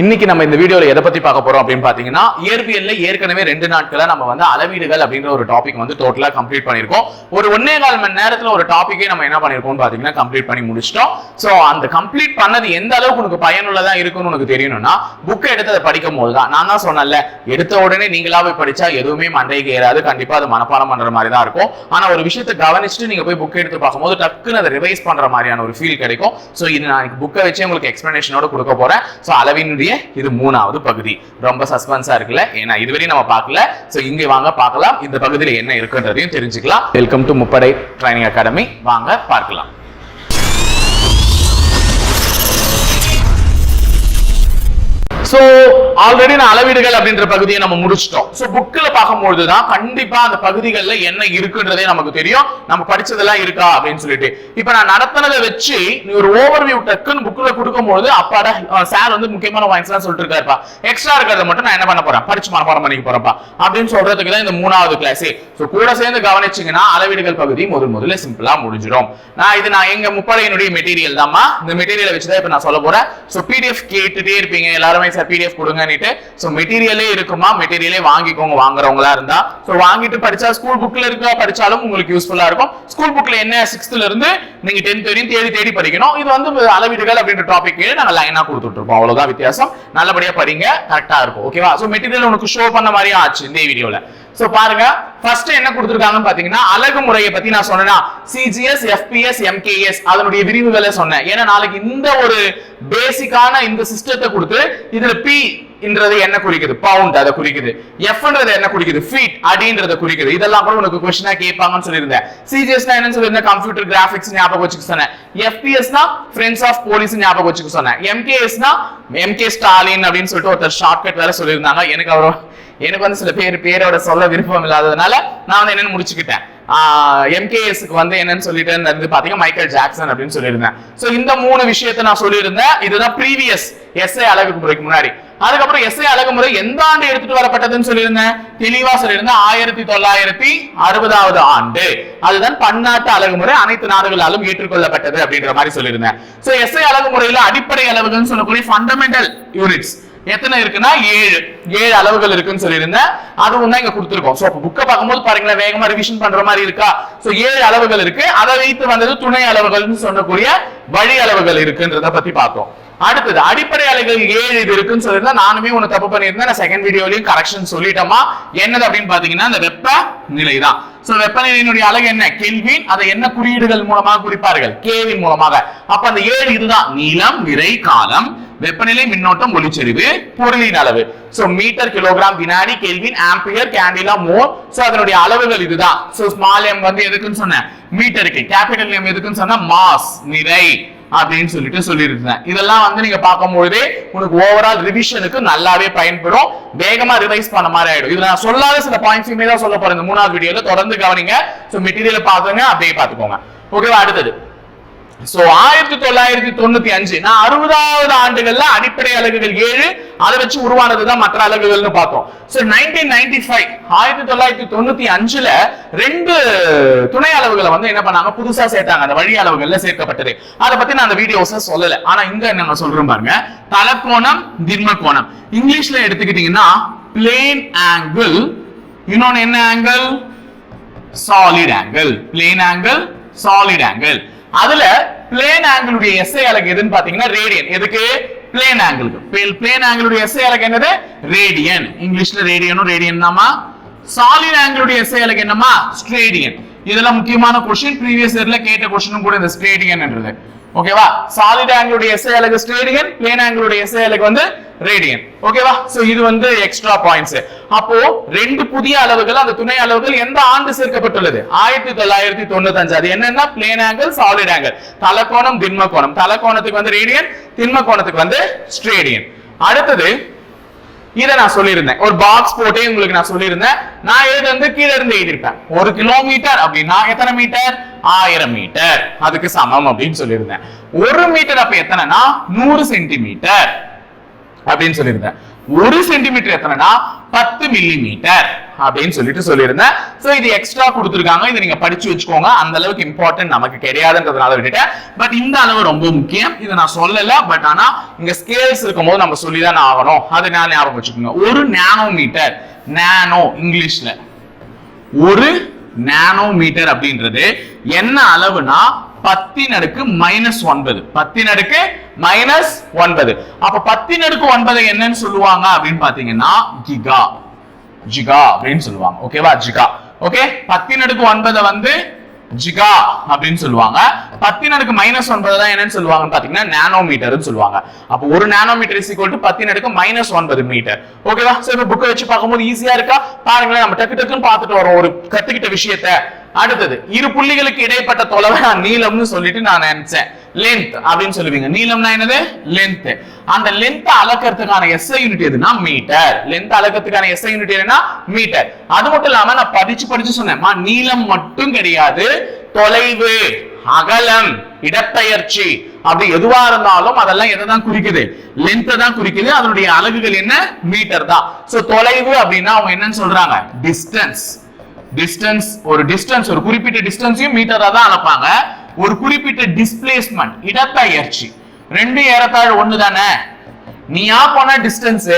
இன்னைக்கு நம்ம இந்த வீடியோல எதை பத்தி பார்க்க போறோம் அப்படின்னு பாத்தீங்கன்னா இயற்பியல்ல ஏற்கனவே ரெண்டு நாட்கள நம்ம வந்து அளவீடுகள் அப்படின்ற ஒரு டாபிக் வந்து டோட்டலா கம்ப்ளீட் பண்ணிருக்கோம் ஒரு ஒன்னே கால் மணி நேரத்துல ஒரு டாபிக்கே நம்ம என்ன பண்ணிருக்கோம் பாத்தீங்கன்னா கம்ப்ளீட் பண்ணி முடிச்சிட்டோம். சோ அந்த கம்ப்ளீட் பண்ணது எந்த அளவுக்கு உனக்கு பயனுள்ளதா இருக்கும்னு உனக்கு தெரியணும்னா புக்கை எடுத்து அதை படிக்கும் போது தான். நான் தான் சொன்னேன்ல எடுத்த உடனே நீங்களா போய் படிச்சா எதுவுமே மண்டைக்கு ஏறாது. கண்டிப்பா அது மனப்பாடம் பண்ற மாதிரி தான் இருக்கும். ஆனா ஒரு விஷயத்தை கவனிச்சுட்டு நீங்க போய் புக் எடுத்து பார்க்கும்போது டக்குன்னு அதை ரிவைஸ் பண்ற மாதிரியான ஒரு ஃபீல் கிடைக்கும். சோ இது நான் புக்கை வச்சு உங்களுக்கு எக்ஸ்பிளனேஷனோட கொடுக்க போறேன். சோ அளவினுடைய இது மூணாவது பகுதி. ரொம்ப சஸ்பென்ஸா இருக்குல்ல? ஏன்னா இதுவரையும் நம்ம பார்க்கல. சோ இங்க வாங்க பார்க்கலாம். இந்த பகுதியில என்ன இருக்குன்றதையும் தெரிஞ்சுக்கலாம். வெல்கம் டு முப்படை ட்ரைனிங் அகாடமி வாங்க பார்க்கலாம். சோ ஆல்ரெடி நான் அளவீடுகள் அப்படின்ற பகுதியை நம்ம முடிச்சிட்டோம். சோ புக்கில் பார்க்கும்பொழுது தான் கண்டிப்பா அந்த பகுதிகள்ல என்ன இருக்குன்றதே நமக்கு தெரியும். நம்ம படிச்சதெல்லாம் இருக்கா அப்படின்னு சொல்லிட்டு. இப்ப நான் நடத்தினதை வச்சு நீ ஒரு ஓவர்வியூ டக்குன்னு புக்கில் கொடுக்கும்போது அப்பாடா சார் வந்து முக்கியமான பாயிண்ட்ஸ் எல்லாம் சொல்லிட்டு இருக்காருப்பா. எக்ஸ்ட்ரா இருக்கிறத மட்டும் நான் என்ன பண்ண போறேன்? படிச்சு மனப்பாடம் பண்ணிக்க போறப்பா அப்படின்னு சொல்றதுக்கு தான் இந்த மூணாவது கிளாஸே ஸோ கூட சேர்ந்து கவனிச்சீங்கன்னா அளவீடுகள் பகுதி முதல் முதல்ல சிம்பிளா முடிஞ்சிடும். நான் இது நான் எங்க முப்படையினுடைய மெட்டீரியல் தான்மா. இந்த மெட்டீரியலை வச்சுதான் இப்போ நான் சொல்ல போறேன். ஸோ பிடிஎஃப் கேட்டுட்டே இருப்பீங்க. எல்லாருமே சார் பிடிஎஃப் கொடுங்கன்னுட்டு ஸோ மெட்டீரியலே இருக்குமா? மெட்டீரியலே வாங்கிக்கோங்க வாங்குறவங்களா இருந்தா. ஸோ வாங்கிட்டு படிச்சா ஸ்கூல் புக்ல இருக்கா? படிச்சாலும் உங்களுக்கு யூஸ்ஃபுல்லா இருக்கும். ஸ்கூல் புக்ல என்ன சிக்ஸ்த்ல இருந்து நீங்க டென்த் வரையும் தேடி தேடி படிக்கணும். இது வந்து அளவீடுகள் அப்படின்ற டாபிக் நாங்க லைனா கொடுத்துட்டு இருக்கோம். அவ்வளவுதான் வித்தியாசம். நல்லபடியா படிங்க. கரெக்டா இருக்கும். ஓகேவா ஸோ மெட்டீரியல் உனக்கு ஷோ பண்ண மாதிரியே ஆச்சு இந்த வீடியோல சோ பாருங்க ஃபர்ஸ்ட் என்ன கொடுத்துருக்காங்கன்னு பாத்தீங்கன்னா அழகு முறையை பத்தி நான் சொன்னேன்னா சிஜிஎஸ் எஃபிஎஸ் எம்கேஎஸ் அதனுடைய விரிவுகளை சொன்னேன். ஏன்னா நாளைக்கு இந்த ஒரு பேசிக்கான இந்த சிஸ்டத்தை கொடுத்து இதுல பி என்றது என்ன குறிக்குது? பவுண்ட் அதை குறிக்குது. எஃப்ன்றது என்ன குறிக்குது? ஃபீட் அடின்றத குறிக்குது. இதெல்லாம் கூட உனக்கு கொஸ்டினா கேட்பாங்கன்னு சொல்லியிருந்தேன். சிஜிஎஸ்னா என்னன்னு சொல்லியிருந்தேன்? கம்ப்யூட்டர் கிராபிக்ஸ் ஞாபகம் வச்சுக்க சொன்னேன். எஃபிஎஸ்னா ஃப்ரெண்ட்ஸ் ஆஃப் போலீஸ் ஞாபகம் வச்சுக்க சொன்னேன். எம்கேஎஸ்னா எம்கே ஸ்டாலின் அப்படின்னு சொல்லிட்டு ஒருத்தர் ஷார்ட்கட் வேற சொல்லியிருந்தாங்க. எனக்கு அவர் எனக்கு வந்து சில பேர் பேரோட சொல்ல விருப்பம் இல்லாததுனால நான் வந்து என்னன்னு முடிச்சுக்கிட்டேன். எம்கேஎஸ்க்கு வந்து என்னன்னு சொல்லிட்டு இருந்தது பாத்தீங்கன்னா மைக்கேல் ஜாக்சன் அப்படின்னு சொல்லியிருந்தேன். சோ இந்த மூணு விஷயத்தை நான் சொல்லியிருந்தேன். இதுதான் ப்ரீவியஸ் எஸ்ஐ அழகு முறைக்கு முன்னாடி. அதுக்கப்புறம் எஸ்ஐ அழகு முறை எந்த ஆண்டு எடுத்துட்டு வரப்பட்டதுன்னு சொல்லியிருந்தேன்? தெளிவா சொல்லியிருந்தேன். ஆயிரத்தி தொள்ளாயிரத்தி அறுபதாவது ஆண்டு. அதுதான் பன்னாட்டு அழகு முறை அனைத்து நாடுகளாலும் ஏற்றுக்கொள்ளப்பட்டது அப்படின்ற மாதிரி சொல்லியிருந்தேன். சோ எஸ்ஐ அழகு முறையில அடிப்படை அளவுகள்னு சொல்லக்கூடிய ஃபண்டமெண்டல் யூனிட்ஸ் எத்தனை இருக்குன்னா? ஏழு. ஏழு அளவுகள் இருக்குன்னு சொல்லியிருந்தேன். அதுவும் தான் இங்க கொடுத்துருக்கோம். ஸோ புக்கை பார்க்கும்போது பாருங்களேன் வேகமா ரிவிஷன் பண்ற மாதிரி இருக்கா? ஸோ ஏழு அளவுகள் இருக்கு. அதை வைத்து வந்தது துணை அளவுகள்னு சொல்லக்கூடிய வழி அளவுகள் இருக்குன்றத பத்தி பார்த்தோம். அடுத்தது அடிப்படை அலைகள் ஏழு இது இருக்குன்னு சொல்லியிருந்தா நானுமே ஒன்று தப்பு பண்ணியிருந்தேன். நான் செகண்ட் வீடியோலையும் கரெக்ஷன் சொல்லிட்டோமா? என்னது அப்படின்னு பாத்தீங்கன்னா அந்த வெப்ப நிலை தான். சோ வெப்பநிலையினுடைய அழகு என்ன? கெல்வின். அதை என்ன குறியீடுகள் மூலமாக குறிப்பார்கள்? கேவின் மூலமாக. அப்ப அந்த ஏழு இதுதான். நீளம் நிறை காலம். வெப்பநிலை மின்னோட்டம் ஒளிச்செறிவு பொருளின் அளவு. சோ மீட்டர் கிலோகிராம் வினாடி kelvin ampere candela mole so அதனுடைய அளவுகள் இதுதான். சோ ஸ்மால் எம் வந்து எதுக்குன்னு சொன்னேன்? மீட்டருக்கு கேபிட்டல் எம் எதுக்குன்னு சொன்னா மாஸ் நிறை அப்படின்னு சொல்லிட்டு சொல்லியிருந்தேன். இதெல்லாம் வந்து நீங்க பார்க்கும்பொழுதே உனக்கு ஓவரால் ரிவிஷனுக்கு நல்லாவே பயன்படும். வேகமா ரிவைஸ் பண்ண மாதிரி ஆயிடும். இதுல நான் சொல்லாத சில பாயிண்ட்ஸுமே தான் சொல்ல போறேன். இந்த மூணாவது வீடியோல தொடர்ந்து கவனிங்க. சோ மெட்டீரியல் பாத்துங்க அப்படியே பாத்துக்கோங்க ஓகேவா அடுத்தது. சோ ஆயிரத்தி தொள்ளாயிரத்தி தொண்ணூத்தி அஞ்சு நான் அறுபதாவது ஆண்டுகள்ல அடிப்படை அலகுகள் ஏழு அதை வச்சு உருவானதுதான் மற்ற அலகுகள்னு பார்த்தோம். சோ நைன்டீன் நைன்டி ஃபைவ் ஆயிரத்தி தொள்ளாயிரத்தி தொண்ணூத்தி அஞ்சுல ரெண்டு துணை அளவுகளை வந்து என்ன பண்ணாங்க? புதுசா சேர்த்தாங்க. அந்த வழி அளவுகள்ல சேர்க்கப்பட்டது. அதை பத்தி நான் அந்த வீடியோஸ் சொல்லல. ஆனா இங்க என்ன நான் சொல்றேன் பாருங்க. தலக்கோணம் திண்ம கோணம் இங்கிலீஷ்ல எடுத்துக்கிட்டீங்கன்னா பிளேன் ஆங்கிள் இன்னொன்னு என்ன angle solid angle plane angle solid angle அதுல பிளேன் ஆங்கிளுடைய எஸ்ஐ அலகு எதுன்னு பாத்தீங்கன்னா ரேடியன் எதுக்கு? பிளேன் ஆங்கிளுக்கு பிளேன் ஆங்கிளுடைய எஸ்ஐ அலகு என்னது? ரேடியன் இங்கிலீஷ்ல ரேடியனும் ரேடியன் தாமா சாலிட் ஆங்கிளுடைய எஸ்ஐ அலகு என்னமா ஸ்ட்ரேடியன் இதெல்லாம் முக்கியமான கொஸ்டின் ப்ரீவியஸ் இயர்ல கேட்ட கொஸ்டினும் கூட இந்த ஸ்ட்ரேடியன் என்றது. ஓகேவா சாலிட் ஆங்கிளுடைய எஸ்ஐ அலகு ஸ்டேடியன் பிளேன் ஆங்கிளுடைய எஸ்ஐ அலகு வந்து ரேடியன் ஓகேவா சோ இது வந்து எக்ஸ்ட்ரா பாயிண்ட்ஸ் அப்போ ரெண்டு புதிய அளவுகள் அந்த துணை அளவுகள் எந்த ஆண்டு சேர்க்கப்பட்டுள்ளது? ஆயிரத்தி தொள்ளாயிரத்தி தொண்ணூத்தி அஞ்சு அது என்னன்னா பிளேன் ஆங்கிள் சாலிட் ஆங்கிள் தலக்கோணம் திண்ம கோணம் தலக்கோணத்துக்கு வந்து ரேடியன் திண்ம கோணத்துக்கு வந்து ஸ்ட்ரேடியன் அடுத்தது இதை நான் சொல்லியிருந்தேன். ஒரு பாக்ஸ் போட்டே உங்களுக்கு நான் சொல்லியிருந்தேன். நான் எழுது வந்து கீழே இருந்து எழுதியிருப்பேன். ஒரு கிலோமீட்டர் அப்படின்னா எத்தனை மீட்டர் ஆயிரம் மீட்டர். அதுக்கு சமம் அப்படின்னு சொல்லியிருந்தேன். ஒரு மீட்டர் அப்ப எத்தனைனா? நூறு சென்டிமீட்டர். அப்படின்னு சொல்லியிருந்தேன். ஒரு சென்டிமீட்டர் எத்தனைனா? பத்து மில்லி மீட்டர் அப்படின்னு சொல்லிட்டு சொல்லியிருந்தேன். சோ இது எக்ஸ்ட்ரா கொடுத்துருக்காங்க. இதை நீங்க படிச்சு வச்சுக்கோங்க. அந்த அளவுக்கு இம்பார்ட்டன்ட் நமக்கு கிடையாதுன்றதுனால விட்டுட்டேன். பட் இந்த அளவு ரொம்ப முக்கியம். இதை நான் சொல்லல. பட் ஆனா இங்க ஸ்கேல்ஸ் இருக்கும்போது நம்ம சொல்லிதான் ஆகணும். அதை நான் ஞாபகம் வச்சுக்கோங்க. ஒரு நானோமீட்டர் நானோ இங்கிலீஷ்ல. ஒரு நானோமீட்டர் அப்படின்றது என்ன அளவுனா பத்தின் அடுக்கு மைனஸ் ஒன்பது. பத்தின் அடுக்கு மைனஸ் ஒன்பது. அப்ப பத்தின் அடுக்கு ஒன்பது என்னன்னு சொல்லுவாங்க அப்படின்னு பாத்தீங்கன்னா கிகா ஜிகா அப்படின்னு சொல்லுவாங்க. ஓகேவா ஜிகா ஓகே பத்தின் அடுக்கு ஒன்பதை வந்து ஜிகா அப்படின்னு சொல்லுவாங்க. பத்தினடுக்கு மைனஸ் ஒன்பது தான் என்னன்னு சொல்லுவாங்கன்னு பாத்தீங்கன்னா நானோமீட்டர்னு சொல்லுவாங்க. அப்போ ஒரு நானோமீட்டர் இஸ் ஈக்குவல் டு பத்தினடுக்கு மைனஸ் ஒன்பது மீட்டர் ஓகேவா சோ இப்போ புக்கை வச்சு பார்க்கும்போது ஈஸியா இருக்கா? பாருங்களேன் நம்ம டக்கு டக்குன்னு பார்த்துட்டு வரோம். ஒரு கத்துக்கிட்ட விஷயத்த. அடுத்தது இரு புள்ளிகளுக்கு இடைப்பட்ட தொலைவை நான் நீளம்னு சொல்லிட்டு நான் நினைச்சேன். லென்த் அப்படின்னு சொல்லுவீங்க. நீளம்னா என்னது? லென்த் அந்த லென்த் அளக்கிறதுக்கான எஸ்ஐ யூனிட் எதுனா? மீட்டர் லென்த் அளக்கிறதுக்கான எஸ்ஐ யூனிட் என்னன்னா மீட்டர் அது மட்டும் இல்லாம நான் படிச்சு படிச்சு சொன்னேன். நீளம் மட்டும் கிடையாது. தொலைவு அகலம் இடப்பெயர்ச்சி அப்படி எதுவா இருந்தாலும் அதெல்லாம் எதை தான் குறிக்குது? லென்த் தான் குறிக்குது. அதனுடைய அலகுகள் என்ன? மீட்டர் தான். சோ தொலைவு அப்படின்னா அவங்க என்னன்னு சொல்றாங்க? டிஸ்டன்ஸ் டிஸ்டன்ஸ் ஒரு டிஸ்டன்ஸ் ஒரு குறிப்பிட்ட டிஸ்டன்ஸையும் மீட்டரா தான் அளப்பாங்க. ஒரு குறிப்பிட்ட டிஸ்பிளேஸ்மெண்ட் இடப்பெயர்ச்சி. ரெண்டு ஏறத்தாழ் ஒண்ணு தானே நீயா போன டிஸ்டன்ஸ்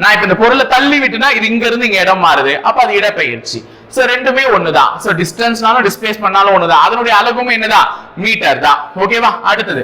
நான் இப்ப இந்த பொருளை தள்ளி விட்டுனா இது இங்க இருந்து இங்க இடம் மாறுது. அப்ப அது இடப்பெயர்ச்சி. சோ ரெண்டுமே ஒண்ணுதான். சோ டிஸ்டன்ஸ்னாலும் டிஸ்பிளேஸ் பண்ணாலும் ஒண்ணுதான். அதனுடைய அழகும் என்னதான்? மீட்டர் தான். ஓகேவா அடுத்தது.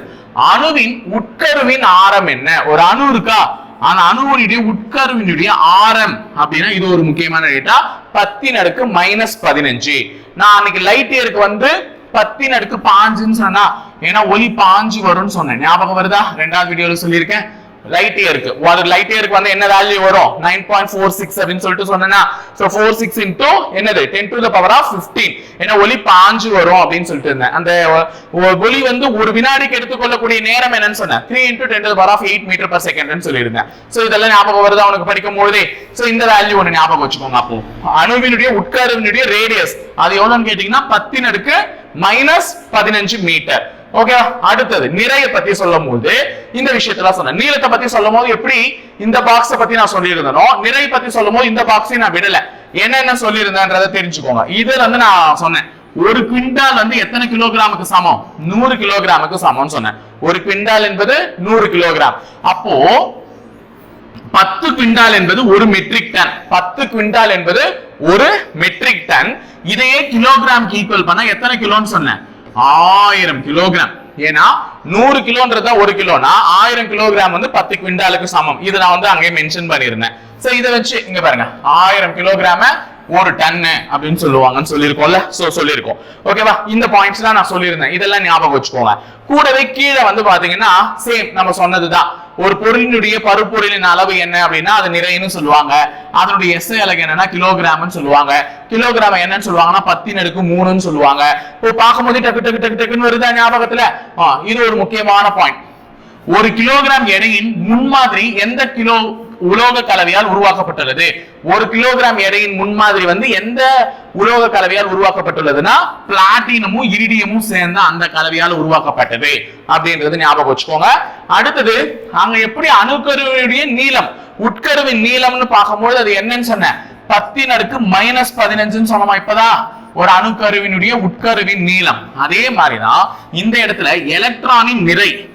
அணுவின் உட்கருவின் ஆரம் என்ன? ஒரு அணு இருக்கா? ஆனா அணுவனுடைய உட்கருவினுடைய ஆரம் அப்படின்னா இது ஒரு முக்கியமான டேட்டா பத்தின் அடுக்கு மைனஸ் பதினஞ்சு. நான் அன்னைக்கு லைட் இயருக்கு வந்து பத்தின் அடுக்கு பாஞ்சுன்னு சொன்னா ஏன்னா ஒலி பாஞ்சு வரும்னு சொன்னேன். ஞாபகம் வருதா? ரெண்டாவது வீடியோல சொல்லியிருக்கேன். லைட் இயருக்கு ஒரு லைட் இயருக்கு வந்து என்ன வேல்யூ வரும்? நைன் பாயிண்ட் ஃபோர் சிக்ஸ் அப்படின்னு சொல்லிட்டு சொன்னேன்னா ஸோ ஃபோர் சிக்ஸ் இன்டூ என்னது? Ten to the power of fifteen ஏன்னா ஒளி பாஞ்சு வரும் அப்படின்னு சொல்லிட்டு இருந்தேன். அந்த ஒளி வந்து ஒரு வினாடிக்கு எடுத்துக்கொள்ளக்கூடிய நேரம் என்னன்னு சொன்னேன். Three into ten to power of eight metre per செகண்ட்னு சொல்லியிருந்தேன். ஸோ இதெல்லாம் ஞாபகம் வருது உனக்கு படிக்கும் போதே? ஸோ இந்த வேல்யூ ஒன்று ஞாபகம் வச்சுக்கோங்க அப்போ. அணுவினுடைய உட்கருவினுடைய ரேடியஸ் அது எவ்வளோன்னு கேட்டீங்கன்னா பத்தின் அடுக்கு மைனஸ் பதினஞ்சு மீட்டர் ஓகே அடுத்தது நிறைய பத்தி சொல்லும் போது இந்த விஷயத்தெல்லாம் சொன்னேன். நீளத்தை பத்தி சொல்லும் போது எப்படி இந்த பாக்ஸ பத்தி நான் சொல்லியிருந்தேனோ நிறை பத்தி சொல்லும் போது இந்த பாக்ஸையும் நான் விடல. என்னென்ன சொல்லியிருந்தேன்றத தெரிஞ்சுக்கோங்க. இது வந்து நான் சொன்னேன். ஒரு குவிண்டால் வந்து எத்தனை கிலோகிராமுக்கு சமம்? நூறு கிலோகிராமுக்கு சமம்னு சொன்னேன். ஒரு குவிண்டால் என்பது நூறு கிலோகிராம். அப்போ பத்து குவிண்டால் என்பது ஒரு மெட்ரிக் டன் பத்து குவிண்டால் என்பது ஒரு மெட்ரிக் டன் இதையே கிலோகிராம் ஈக்குவல் பண்ணா எத்தனை கிலோன்னு சொன்னேன்? ஆயிரம் கிலோகிராம். ஏன்னா நூறு கிலோன்றதா ஒரு கிலோனா ஆயிரம் கிலோகிராம் வந்து பத்து குவிண்டாலுக்கு சமம். இது நான் வந்து அங்கேயே மென்ஷன் பண்ணியிருந்தேன். சோ இதை வச்சு இங்க பாருங்க ஆயிரம் கிலோகிராம ஒரு டன்னு அப்படின்னு சொல்லுவாங்கன்னு சொல்லியிருக்கோம்ல. சோ சொல்லியிருக்கோம். ஓகேவா இந்த பாயிண்ட்ஸ் தான் நான் சொல்லியிருந்தேன். இதெல்லாம் ஞாபகம் வச்சுக்கோங்க. கூடவே கீழே வந்து பாத்தீங்கன்னா சேம் நம்ம சொன்னதுதான். ஒரு பொருளினுடைய பருப்பொருளின் அளவு என்ன அப்படின்னா அது நிறைன்னு சொல்லுவாங்க. அதனுடைய எஸ்ஐ அழகு என்னன்னா கிலோகிராம்னு சொல்லுவாங்க. கிலோகிராம் என்னன்னு சொல்லுவாங்கன்னா பத்தின் அடுக்கு மூணுன்னு சொல்லுவாங்க. இப்போ பார்க்கும்போது டக்கு டக்கு டக்கு டக்குன்னு வருதா ஞாபகத்துல? ஆ, இது ஒரு முக்கியமான பாயிண்ட் ஒரு கிலோகிராம் எடையின் முன்மாதிரி எந்த கிலோ உலோக கலவையால் உருவாக்கப்பட்டுள்ளது? ஒரு கிலோகிராம் எடையின் முன்மாதிரி வந்து எந்த உலோக கலவையால் உருவாக்கப்பட்டுள்ளதுன்னா பிளாட்டினமும் இரிடியமும் சேர்ந்த அந்த கலவையால் உருவாக்கப்பட்டது. அப்படின்றது ஞாபகம் வச்சுக்கோங்க. அடுத்தது அங்க எப்படி அணுக்கருவினுடைய நீளம் உட்கருவின் நீளம்னு பார்க்கும்போது அது என்னன்னு சொன்னேன். பத்தின் அடுக்கு மைனஸ் பதினஞ்சுன்னு சொன்னோமா இப்பதான் ஒரு அணுக்கருவினுடைய உட்கருவின் நீளம். அதே மாதிரிதான் இந்த இடத்துல எலக்ட்ரானின் நிறை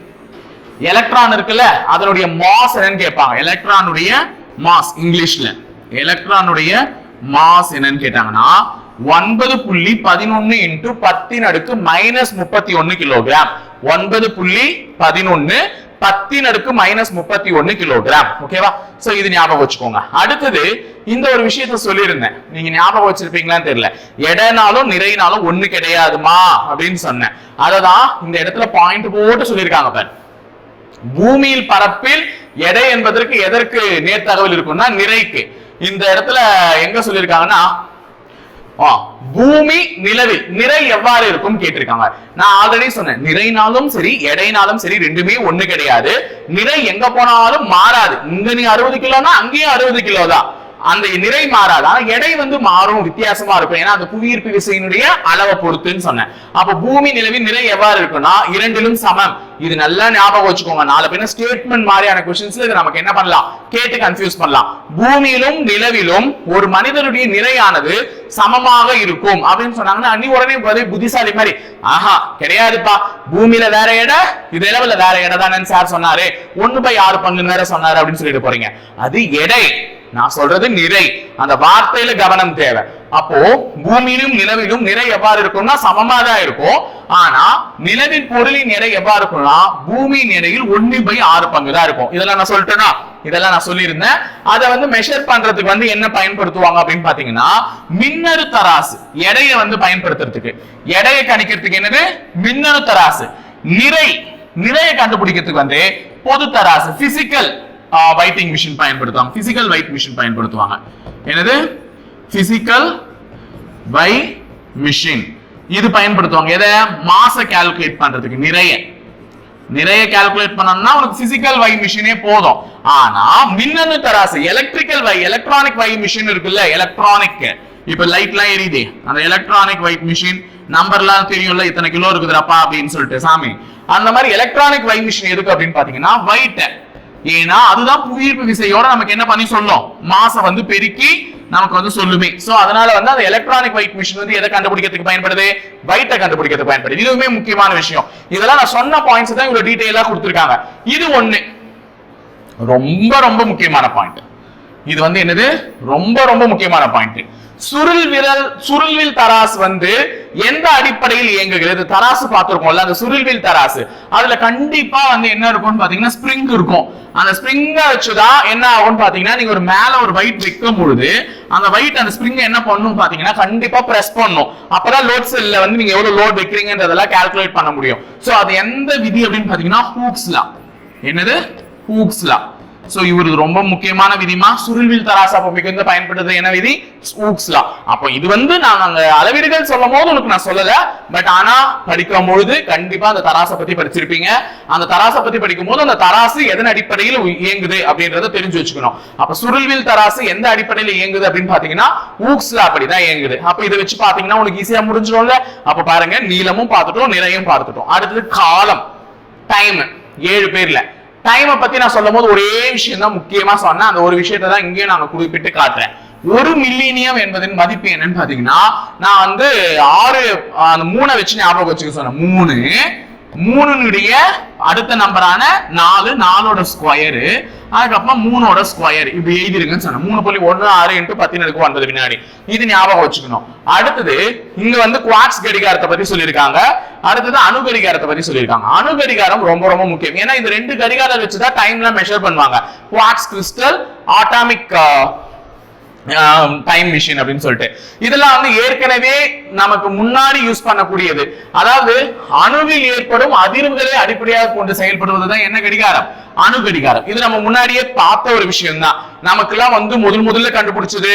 எலக்ட்ரான் இருக்குல்ல அதனுடைய மாஸ் என்னன்னு கேட்பாங்க. எலக்ட்ரானுடைய மாஸ் இங்கிலீஷ்ல எலக்ட்ரானுடைய மாஸ் என்னன்னு கேட்டாங்கன்னா ஒன்பது புள்ளி பதினொன்னு இன்டு பத்தின் அடுக்கு மைனஸ் முப்பத்தி ஒன்னு கிலோகிராம் ஒன்பது புள்ளி பதினொன்னு பத்தின் அடுக்கு மைனஸ் முப்பத்தி ஒன்னு கிலோகிராம் ஓகேவா சோ இது ஞாபகம் வச்சுக்கோங்க. அடுத்தது இந்த ஒரு விஷயத்த சொல்லியிருந்தேன். நீங்க ஞாபகம் வச்சிருப்பீங்களான்னு தெரியல. எடைனாலும் நிறைனாலும் ஒண்ணு கிடையாதுமா? அப்படின்னு சொன்னேன். அததான் இந்த இடத்துல பாயிண்ட் போட்டு சொல்லியிருக்காங்க பாரு. பூமியில் பரப்பில் எடை என்பதற்கு எதற்கு நேர்த்தகவல் இருக்கும்னா நிறைக்கு இந்த இடத்துல எங்க சொல்லியிருக்காங்கன்னா பூமி நிலவில் நிறை எவ்வாறு இருக்கும் கேட்டிருக்காங்க. நான் ஆல்ரெடி சொன்னேன் நிறைனாலும் சரி எடைனாலும் சரி ரெண்டுமே ஒண்ணு கிடையாது. நிறை எங்க போனாலும் மாறாது. இங்க நீ அறுபது கிலோனா அங்கேயும் அறுபது கிலோ தான். அந்த நிறை மாறாது? ஆனா எடை வந்து மாறும் வித்தியாசமா இருக்கும். ஏன்னா அந்த புவியீர்ப்பு விசையினுடைய அளவை பொறுத்துன்னு சொன்னேன். அப்ப பூமி நிலவின் நிறை எவ்வாறு இருக்கும்னா இரண்டிலும் சமம். இது நல்லா ஞாபகம் வச்சுக்கோங்க. நாலு பேர் ஸ்டேட்மெண்ட் மாதிரியான கொஸ்டின்ஸ்ல இது நமக்கு என்ன பண்ணலாம்? கேட்டு கன்ஃபியூஸ் பண்ணலாம். பூமியிலும் நிலவிலும் ஒரு மனிதனுடைய நிறையானது சமமாக இருக்கும். அப்படின்னு சொன்னாங்கன்னா அன்னி உடனே புத்திசாலி மாதிரி ஆஹா கிடையாதுப்பா. பூமியில வேற எடை இது நிலவுல வேற எடை தானே சார் சொன்னாரு. ஒண்ணு பை ஆறு பங்கு வேற சொன்னாரு அப்படின்னு சொல்லிட்டு போறீங்க. அது எடை. நான் சொல்றது நிறை. அந்த வார்த்தையில கவனம் தேவை. அப்போ பூமியிலும் நிலவிலும் நிறை எவ்வாறு இருக்கும்னா சமமா தான் இருக்கும். ஆனா நிலவின் பொருளின் நிறை எவ்வாறு இருக்கும்னா பூமி நிறையில் ஒன்னு பை ஆறு பங்கு தான் இருக்கும். இதெல்லாம் நான் சொல்லிட்டேனா? இதெல்லாம் நான் சொல்லியிருந்தேன். அதை வந்து மெஷர் பண்றதுக்கு வந்து என்ன பயன்படுத்துவாங்க அப்படின்னு பாத்தீங்கன்னா மின்னணு தராசு எடையை வந்து பயன்படுத்துறதுக்கு. எடையை கணிக்கிறதுக்கு என்னது? மின்னணு தராசு நிறை. நிறைய கண்டுபிடிக்கிறதுக்கு வந்து பொது தராசு பிசிக்கல் வைட்டிங் மிஷின் பயன்படுத்துவாங்க பிசிக்கல் வைட் மிஷின் பயன்படுத்துவாங்க. என்னது? பிசிக்கல் வை மிஷின் இது பயன்படுத்துவாங்க. எதை? மாச கால்குலேட் பண்றதுக்கு நிறைய. நிறைய கால்குலேட் பண்ணணும்னா உனக்கு பிசிக்கல் வை மிஷினே போதும். ஆனா மின்னணு தராசு electrical weigh electronic weigh machine இருக்குல்ல எலக்ட்ரானிக் இப்ப லைட்லாம் எரியுதே. அந்த எலக்ட்ரானிக் வைட் மிஷின் நம்பர்லாம் தெரியும்ல இத்தனை கிலோ இருக்குதுப்பா அப்படின்னு சொல்லிட்டு சாமி. அந்த மாதிரி எலக்ட்ரானிக் வை மிஷின் எதுக்கு அப்படின்னு பாத்தீங்கன்னா வைட்டை ஏன்னா அதுதான் புவியீர்ப்பு விசையோட நமக்கு என்ன பண்ணி சொல்லும்? மாசம் வந்து பெருக்கி நமக்கு வந்து சொல்லுமே. சோ அதனால வந்து அந்த எலக்ட்ரானிக் வைட் மிஷின் வந்து எதை கண்டுபிடிக்கிறதுக்கு பயன்படுது? வைட்டை கண்டுபிடிக்கிறதுக்கு பயன்படுது. இதுவுமே முக்கியமான விஷயம். இதெல்லாம் நான் சொன்ன பாயிண்ட்ஸ் தான் இவ்வளவு டீடைலா கொடுத்துருக்காங்க. இது ஒண்ணு. ரொம்ப ரொம்ப முக்கியமான பாயிண்ட் இது வந்து என்னது? ரொம்ப ரொம்ப முக்கியமான பாயிண்ட் சுருள் விரல் சுருள்வில் தராசு வந்து எந்த அடிப்படையில் இயங்குகிறது? தராசு பார்த்துருக்கோம்ல அந்த சுருள்வில் தராசு. அதுல கண்டிப்பா வந்து என்ன இருக்கும்னு பாத்தீங்கன்னா ஸ்ப்ரிங் இருக்கும். அந்த ஸ்ப்ரிங்க வச்சுதான் என்ன ஆகும்னு பாத்தீங்கன்னா நீங்க ஒரு மேல ஒரு வெயிட் வைக்கும் பொழுது அந்த வெயிட் அந்த ஸ்ப்ரிங் என்ன பண்ணும் பாத்தீங்கன்னா கண்டிப்பா பிரஸ் பண்ணும். அப்பதான் லோட் செல்ல வந்து நீங்க எவ்வளவு லோட் வைக்கிறீங்கன்றதெல்லாம் கால்குலேட் பண்ண முடியும். சோ அது எந்த விதி அப்படின்னு பாத்தீங்கன்னா ஹூக்ஸ்லாம் என்னது? ஹூக்ஸ்லாம் சோ இவருக்கு ரொம்ப முக்கியமான விதிமா சுருள்வில் தராசா அப்ப மிகுந்த பயன்படுது என்ன விதி ஊக்ஸ்லா அப்போ இது வந்து நான் அந்த அளவீடுகள் சொல்லும் போது உனக்கு நான் சொல்லல. பட் ஆனா படிக்கும் பொழுது கண்டிப்பா அந்த தராசை பத்தி படிச்சிருப்பீங்க. அந்த தராசை பத்தி படிக்கும் போது அந்த தராசு எதன் அடிப்படையில் இயங்குது அப்படின்றத தெரிஞ்சு வச்சுக்கணும். அப்ப சுருள்வில் தராசு எந்த அடிப்படையில் இயங்குது அப்படின்னு பாத்தீங்கன்னா ஊக்ஸ்லா அப்படிதான் இயங்குது. அப்ப இதை வச்சு பாத்தீங்கன்னா உனக்கு ஈஸியா முடிஞ்சிடும்ல? அப்ப பாருங்க நீளமும் பார்த்துட்டோம் நிறையும் பார்த்துட்டோம். அடுத்தது காலம். டைம் ஏழு பேர்ல. டைமை பத்தி நான் சொல்லும் போது ஒரே விஷயம் தான் முக்கியமா சொன்னேன். அந்த ஒரு விஷயத்தை தான் இங்கேயும் நாங்க குறிப்பிட்டு காட்டுறேன். ஒரு மில்லினியம் என்பதன் மதிப்பு என்னன்னு பாத்தீங்கன்னா நான் வந்து ஆறு அந்த மூணை வச்சு ஞாபகம் வச்சுக்க சொன்னேன். மூணு மூணுனுடைய அடுத்த நம்பரான நாலு நாலோட ஸ்கொயரு அதுக்கப்புறம் மூணோட ஸ்கொயர் இப்படி எழுதிருங்கன்னு சொன்னேன். மூணு புள்ளி ஒன்று ஆறு இன்ட்டு பத்தினருக்கு வந்தது பின்னாடி. இது ஞாபகம் வச்சுக்கணும். அடுத்தது இங்க வந்து குவாட்ஸ் கடிகாரத்தை பத்தி சொல்லியிருக்காங்க. அடுத்தது அணு கடிகாரத்தை பத்தி சொல்லியிருக்காங்க. அணு கடிகாரம் ரொம்ப ரொம்ப முக்கியம். ஏன்னா இது ரெண்டு கடிகாரம் வச்சுதான் டைம்ல மெஷர் பண்ணுவாங்க. Quartz crystal atomic time machine அப்படின்னு சொல்லிட்டு. இதெல்லாம் வந்து ஏற்கனவே நமக்கு முன்னாடி யூஸ் பண்ணக்கூடியது. அதாவது அணுவில் ஏற்படும் அதிர்வுகளை அடிப்படையாக கொண்டு செயல்படுவதுதான் என்ன கடிகாரம்? அணு கடிகாரம். இது நம்ம முன்னாடியே பார்த்த ஒரு விஷயம் தான் நமக்கெல்லாம் வந்து முதல் முதல்ல கண்டுபிடிச்சது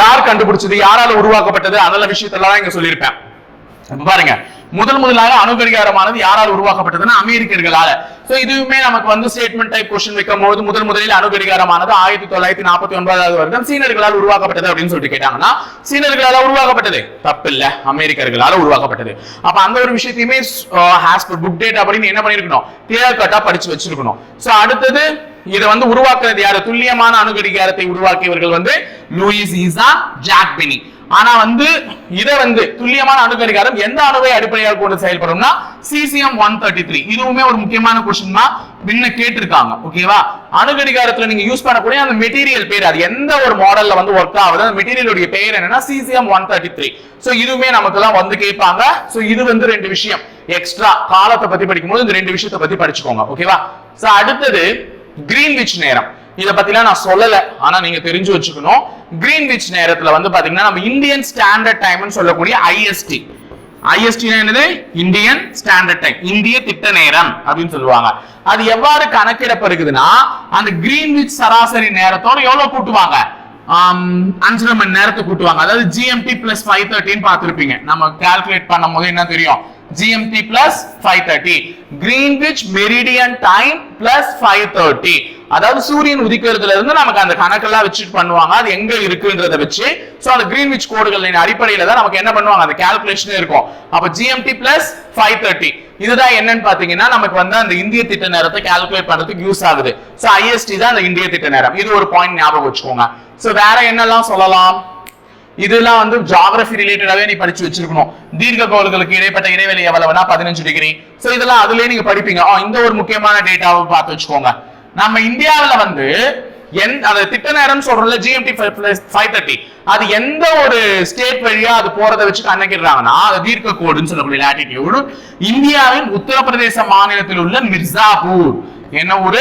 யார் கண்டுபிடிச்சது யாரால உருவாக்கப்பட்டது அதெல்லாம் விஷயத்தெல்லாம் இங்க சொல்லியிருப்பேன். பாருங்க முதல் முதலாக அணு கடிகாரமானது யாரால் உருவாக்கப்பட்டதுன்னா அமெரிக்கர்களால. சோ இதுவுமே நமக்கு வந்து ஸ்டேட்மெண்ட் டைப் கொஸ்டின் வைக்கும் போது முதல் முதலில் அணு கடிகாரமானது ஆயிரத்தி தொள்ளாயிரத்தி நாற்பத்தி ஒன்பதாவது வருடம் சீனர்களால் உருவாக்கப்பட்டது அப்படின்னு சொல்லிட்டு கேட்டாங்கன்னா சீனர்களால உருவாக்கப்பட்டது? தப்பு இல்ல அமெரிக்கர்களால உருவாக்கப்பட்டது. அப்ப அந்த ஒரு விஷயத்தையுமே ஹாஸ் புக் டேட் அப்படின்னு என்ன பண்ணிருக்கணும்? கிளியர் கட்டா படிச்சு வச்சிருக்கணும். சோ அடுத்தது இதை வந்து உருவாக்குறது யாரு? துல்லியமான அணு கடிகாரத்தை உருவாக்கியவர்கள் வந்து லூயிஸ் ஈசா ஜாக் பெனி ஆனா வந்து இதை வந்து துல்லியமான அணு எந்த அணுவை அடிப்படையாக கொண்டு செயல்படும்னா சிசிஎம் ஒன் தேர்ட்டி த்ரீ இதுவுமே ஒரு முக்கியமான கொஸ்டின் தான். முன்ன கேட்டிருக்காங்க ஓகேவா அணுகடிகாரத்துல நீங்க யூஸ் பண்ணக்கூடிய அந்த மெட்டீரியல் பேர் அது எந்த ஒரு மாடல்ல வந்து ஒர்க் ஆகுது அந்த மெட்டீரியலுடைய பேர் என்னன்னா CCM one thirty three so இதுவுமே நமக்கு எல்லாம் வந்து கேட்பாங்க. சோ இது வந்து ரெண்டு விஷயம். எக்ஸ்ட்ரா காலத்தை பத்தி படிக்கும்போது இந்த ரெண்டு விஷயத்தை பத்தி படிச்சுக்கோங்க ஓகேவா சோ அடுத்தது கிரீன்விச் நேரம். இதை பத்திலாம் நான் சொல்லல. ஆனா நீங்க தெரிஞ்சு வச்சுக்கணும். கிரீன்விச் நேரத்துல வந்து பாத்தீங்கன்னா நம்ம இந்தியன் ஸ்டாண்டர்ட் டைம்னு சொல்லக்கூடிய ஐஎஸ்டி ஐஎஸ்டி என்னது? இந்தியன் ஸ்டாண்டர்ட் டைம் இந்திய திட்ட நேரம் அப்படின்னு சொல்லுவாங்க. அது எவ்வாறு கணக்கிடப்படுகிறதுனா அந்த கிரீன்விச் சராசரி நேரத்தோட எவ்வளவு கூட்டுவாங்க? அஞ்சரை மணி நேரத்தை கூட்டுவாங்க. அதாவது ஜிஎம்டி பிளஸ் ஃபைவ் தேர்ட்டின்னு பார்த்துருப்பீங்க. நம்ம கால்குலேட் பண்ணும் போது என்ன தெரியும்? GMT plus five thirty Greenwich meridian time plus five thirty அதாவது சூரியன் உதிக்கிறதுல இருந்து நமக்கு அந்த கணக்கெல்லாம் வச்சுட்டு பண்ணுவாங்க. அது எங்க இருக்குன்றத வச்சு. சோ அந்த கிரீன்விச் கோடுகளின் அடிப்படையில தான் நமக்கு என்ன பண்ணுவாங்க? அந்த கால்குலேஷன் இருக்கும். அப்ப ஜிஎம்டி பிளஸ் ஃபைவ் தேர்ட்டி இதுதான் என்னன்னு பாத்தீங்கன்னா நமக்கு வந்து அந்த இந்திய திட்ட நேரத்தை கால்குலேட் பண்றதுக்கு யூஸ் ஆகுது. சோ ஐஎஸ்டி தான் அந்த இந்திய திட்ட நேரம். இது ஒரு பாயிண்ட் ஞாபகம் வச்சுக்கோங்க. சோ வேற என்னெல்லாம் சொல்லலாம்? இதெல்லாம் வந்து ஜாகிரபி ரிலேட்டடாவே நீ படிச்சு வச்சிருக்கணும். தீர்க்க கோள்களுக்கு இடைப்பட்ட இடைவெளி எவ்வளவுனா பதினஞ்சு டிகிரி சோ இதெல்லாம் அதுலயே நீங்க படிப்பீங்க. இந்த ஒரு முக்கியமான டேட்டாவை பார்த்து வச்சுக்கோங்க. நம்ம இந்தியாவில் வந்து என் அந்த திட்ட நேரம் சொல்றோம்ல ஜிஎம்டி ஃபைவ் தேர்ட்டி அது எந்த ஒரு ஸ்டேட் வழியா அது போறதை வச்சு கணக்கிடுறாங்கன்னா அது தீர்க்க கோடுன்னு சொல்லக்கூடிய லாட்டிடியூடு இந்தியாவின் உத்தரப்பிரதேச மாநிலத்தில் உள்ள மிர்சாபூர். என்ன ஊரு?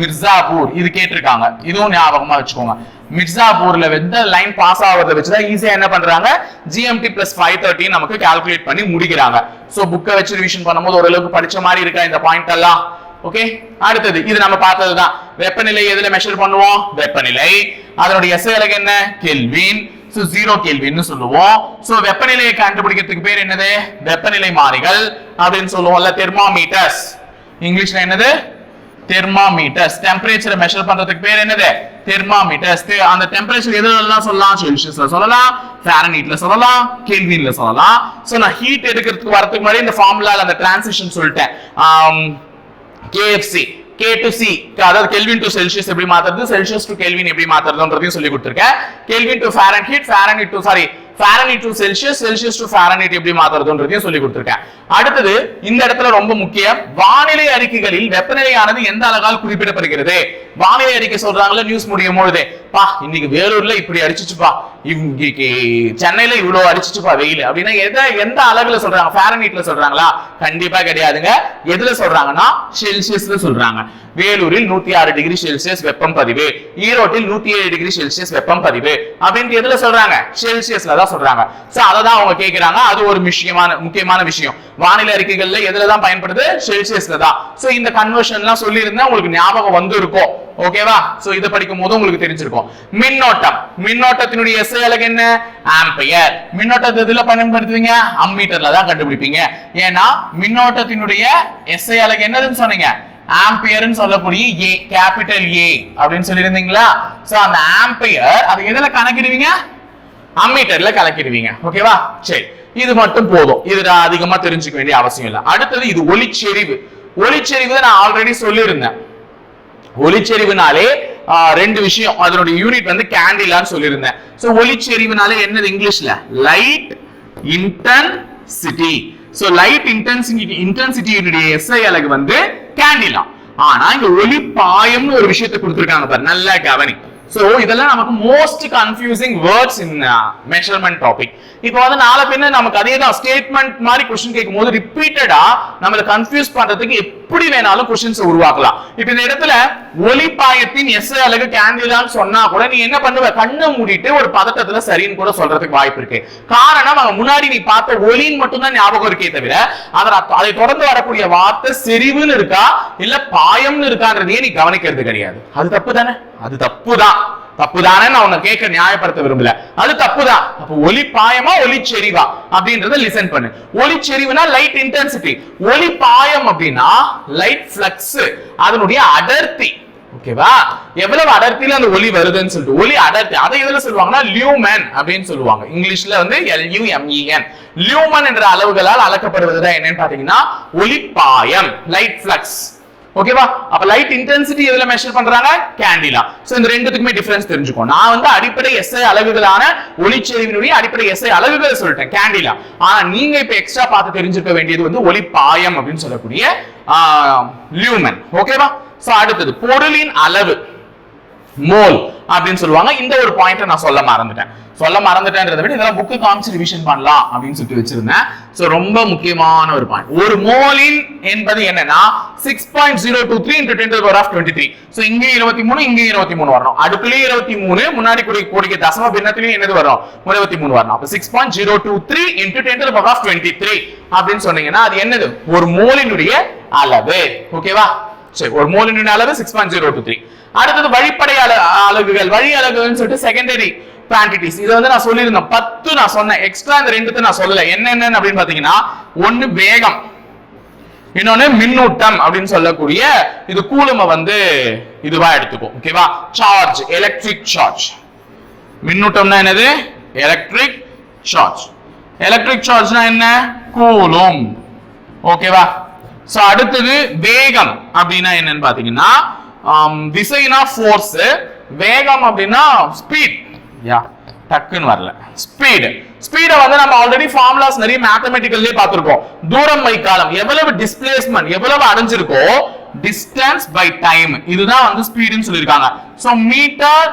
மிர்சாபூர். இது கேட்டிருக்காங்க. இதுவும் ஞாபகமா வச்சுக்கோங்க. மிர்சாபூர்ல வந்து லைன் பாஸ் ஆகுறத வச்சுதான் ஈஸியா என்ன பண்றாங்க? ஜிஎம்டி பிளஸ் ஃபைவ் தேர்ட்டி நமக்கு கால்குலேட் பண்ணி முடிக்கிறாங்க. சோ புக்கை வச்சு ரிவிஷன் பண்ணும்போது ஓரளவுக்கு படிச்ச மாதிரி இருக்கா இந்த பாயிண்ட் எல்லாம்? ஓகே அடுத்தது இது நம்ம பார்த்ததுதான். வெப்பநிலை எதுல மெஷர் பண்ணுவோம்? வெப்பநிலை. அதனுடைய எஸ்ஐ என்ன? கெல்வின் சோ ஜீரோ கேள்வின்னு சொல்லுவோம். சோ வெப்பநிலையை கண்டுபிடிக்கிறதுக்கு பேர் என்னது? வெப்பநிலை மாறிகள் அப்படின்னு சொல்லுவோம்ல தெர்மாமீட்டர்ஸ் இங்கிலீஷ்ல என்னது? தெர்மாமீட்டர்ஸ் டெம்பரேச்சரை மெஷர் பண்றதுக்கு பேர் என்னது? தெர்மாமீட்டர்ஸ் அந்த டெம்பரேச்சர் எதுலாம் சொல்லலாம்? செல்சியஸ்ல சொல்லலாம். ஃபாரன்ஹீட்ல சொல்லலாம். கெல்வின்ல சொல்லலாம். சோ நான் ஹீட் எடுக்கிறதுக்கு வரதுக்கு முன்னாடி இந்த ஃபார்முலால அந்த டிரான்சிஷன் சொல்லிட்டேன். Um, KFC K to C அதாவது கெல்வின் டு செல்சியஸ் எப்படி மாத்துறது? செல்சியஸ் டு கெல்வின் எப்படி மாத்துறதுன்றதையும் சொல்லி கொடுத்துருக்கேன். Kelvin to Fahrenheit Fahrenheit to sorry Fahrenheit to Celsius Celsius to Fahrenheit எப்படி மாத்துறதுன்றதையும் சொல்லி கொடுத்துருக்கேன். அடுத்தது இந்த இடத்துல ரொம்ப முக்கியம் வானிலை அறிக்கைகளில் வெப்பநிலையானது எந்த அழகால் குறிப்பிடப்படுகிறது? வானிலை அறிக்கை சொல்றாங்கல்ல நியூஸ் முடியும் பொழுது. பா இன்னைக்கு வேலூர்ல இப்படி அடிச்சுச்சுப்பா. இங்கே சென்னையில இவ்வளவு அடிச்சுச்சுப்பா வெயில். அப்படின்னா எதை எந்த அழகுல சொல்றாங்க? ஃபாரன்ஹீட்ல சொல்றாங்களா? கண்டிப்பா கிடையாதுங்க. எதுல சொல்றாங்கன்னா? செல்சியஸ்ல சொல்றாங்க. வேலூரில் நூத்தி ஆறு டிகிரி செல்சியஸ் வெப்பம் பதிவு. ஈரோட்டில் நூத்தி ஏழு டிகிரி செல்சியஸ் வெப்பம் பதிவு. அப்படின்ட்டு எதுல சொல்றாங்க? செல்சியஸ்ல தான் சொல்றாங்க. சோ அதை தான் அவங்க கேட்கிறாங்க அது ஒரு விஷயமான முக்கியமான விஷயம். வானிலை அறிக்கைகள்ல எதுல தான் பயன்படுது? செல்சியஸ்ல தான். சோ இந்த கன்வர்ஷன் எல்லாம் சொல்லியிருந்தா உங்களுக்கு ஞாபகம் வந்து இருக்கும் ஓகேவா சோ இதை படிக்கும் போது உங்களுக்கு தெரிஞ்சிருக்கும். மின்னோட்டம். மின்னோட்டத்தினுடைய எஸ்ஐ அலகு என்ன? ஆம்பியர் மின்னோட்டத்தை இதுல பயன்படுத்துவீங்க? அம்மீட்டர்ல தான் கண்டுபிடிப்பீங்க. ஏன்னா மின்னோட்டத்தினுடைய எஸ்ஐ அலகு என்னதுன்னு சொன்னீங்க. ஆம்பியர்னு சொல்லக்கூடிய ஏ கேபிட்டல் ஏ அப்படின்னு சொல்லியிருந்தீங்களா? சோ அந்த ஆம்பியர் அது எதுல கணக்கிடுவீங்க? அம்மீட்டர்ல கலக்கிடுவீங்க ஓகேவா சரி. இது மட்டும் போதும். இது அதிகமா தெரிஞ்சுக்க வேண்டிய அவசியம் இல்லை. அடுத்தது இது ஒளிச்செறிவு. ஒளிச்செறிவு நான் ஆல்ரெடி சொல்லியிருந்தேன். ஒளிச்செறிவுனாலே ரெண்டு விஷயம். அதனுடைய யூனிட் வந்து கேண்டிலான்னு சொல்லியிருந்தேன். ஸோ ஒளிச்செறிவுனாலே என்னது இங்கிலீஷ்ல? Light intensity so light intensity இன்டென்சிட்டியினுடைய SI அலகு வந்து கேண்டிலா ஆனா இங்க ஒளி பாயம்னு ஒரு விஷயத்தை கொடுத்துருக்காங்க பாரு நல்லா கவனி சோ இதெல்லாம் நமக்கு most confusing words in measurement topic இப்போ வந்து நாளை பின்ன நமக்கு அதே தான் ஸ்டேட்மெண்ட் மாதிரி கொஸ்டின் கேட்கும் போது ரிப்பீட்டடா நம்மள கன்ஃபியூஸ் பண்றதுக்கு எப்படி வேணாலும் கொஸ்டின்ஸ் உருவாக்கலாம். இப்போ இந்த இடத்துல ஒளிப்பாயத்தின் எஸ் அழகு கேண்டிடான்னு சொன்னா கூட நீ என்ன பண்ணுவ? கண்ணை மூடிட்டு ஒரு பதட்டத்துல சரின்னு கூட சொல்றதுக்கு வாய்ப்பு இருக்கு. காரணம் அவங்க முன்னாடி நீ பார்த்த ஒளின்னு மட்டும்தான் ஞாபகம் இருக்கே தவிர அதை அதை தொடர்ந்து வரக்கூடிய வார்த்தை செறிவுன்னு இருக்கா? இல்ல பாயம்னு இருக்கான்றதையே நீ கவனிக்கிறது கிடையாது. அது தப்பு தானே? அது தப்பு தான். தப்பு அவனை நான் உன்னை கேட்க நியாயப்படுத்த விரும்பல. அது தப்பு தான் அப்ப ஒலி பாயமா ஒலி செறிவா அப்படின்றத லிசன் பண்ணு. ஒலி செறிவுனா லைட் இன்டென்சிட்டி ஒலி பாயம் அப்படின்னா லைட் பிளக்ஸ் அதனுடைய அடர்த்தி. ஓகேவா? எவ்வளவு அடர்த்தியில அந்த ஒளி வருதுன்னு சொல்லிட்டு ஒளி அடர்த்தி. அதை எதுல சொல்லுவாங்கன்னா லியூமன் அப்படின்னு சொல்லுவாங்க. இங்கிலீஷ்ல வந்து எல்யூஎம்இஎன் லியூமன் என்ற அளவுகளால் அளக்கப்படுவதுதான் என்னன்னு பாத்தீங்கன்னா ஒளிப்பாயம் லைட் பிளக்ஸ் ஓகேவா அப்ப லைட் இன்டென்சிட்டி எதுல மெஷர் பண்றாங்க? கேண்டிலா சோ இந்த ரெண்டுத்துக்குமே டிஃபரன்ஸ் தெரிஞ்சுக்கோ. நான் வந்து அடிப்படை எஸ்ஐ அளவுகளான ஒளிச்செறிவினுடைய அடிப்படை எஸ்ஐ அளவுகளை சொல்லிட்டேன் கேண்டிலா ஆனா நீங்க இப்ப எக்ஸ்ட்ரா பார்த்து தெரிஞ்சிருக்க வேண்டியது வந்து ஒளிப்பாயம் அப்படின்னு சொல்லக்கூடிய லியூமன் ஓகேவா சோ அடுத்தது பொருளின் அளவு. மோல் அப்படின்னு சொல்லுவாங்க. இந்த ஒரு பாயிண்ட் நான் சொல்ல மறந்துட்டேன். சொல்ல மறந்துட்டேன்றத விட இதெல்லாம் புக்கு காமிச்சு ரிவிஷன் பண்ணலாம் அப்படின்னு சொல்லிட்டு வச்சிருந்தேன். சோ ரொம்ப முக்கியமான ஒரு பாயிண்ட் ஒரு மோலின் என்பது என்னன்னா six point zero two three into ten power of twenty three so இங்கே இருபத்தி மூணு இங்கே இருபத்தி மூணு வரணும். அடுப்புலயே இருபத்தி மூணு முன்னாடி கூடிய கூடிய தசம பின்னத்திலையும் என்னது வரும்? இருபத்தி மூணு வரணும். அப்போ six point zero two three into ten power of twenty three அப்படின்னு சொன்னீங்கன்னா அது என்னது? ஒரு மோலினுடைய அளவு. ஓகேவா சரி ஒரு மோலினுடைய அளவு six point zero two three அடுத்தது வழிப்படை அல- அலகுகள் வழி அலகுகள்னு சொல்லிட்டு செகண்டரி குவான்டிட்டிஸ் இதை வந்து நான் சொல்லியிருந்தேன். பத்து நான் சொன்னேன். எக்ஸ்ட்ரா இந்த ரெண்டுத்தை நான் சொல்லல. என்னென்ன அப்படின்னு பாத்தீங்கன்னா ஒன்னு வேகம் இன்னொன்னு மின்னூட்டம் அப்படின்னு சொல்லக்கூடிய இது கூலும வந்து இதுவா எடுத்துக்கும். ஓகேவா சார்ஜ் எலக்ட்ரிக் சார்ஜ் மின்னூட்டம்னா என்னது? எலக்ட்ரிக் சார்ஜ் எலக்ட்ரிக் சார்ஜ்னா என்ன? கூலும் ஓகேவா சோ அடுத்தது வேகம் அப்படின்னா என்னன்னு பாத்தீங்கன்னா ஆம், திசைனா ஃபோர்ஸ் வேகம் அப்படின்னா ஸ்பீட் யா டக்குன்னு வரல. ஸ்பீடு ஸ்பீடை வந்து நம்ம ஆல்ரெடி ஃபார்முலாஸ் நிறைய மேத்தமெட்டிக்கல்லே பார்த்துருக்கோம். தூரம் பை காலம் எவ்வளவு டிஸ்பிளேஸ்மெண்ட் எவ்வளவு அடைஞ்சிருக்கோ டிஸ்டன்ஸ் பை டைம் இதுதான் வந்து ஸ்பீடுன்னு சொல்லியிருக்காங்க. ஸோ மீட்டர்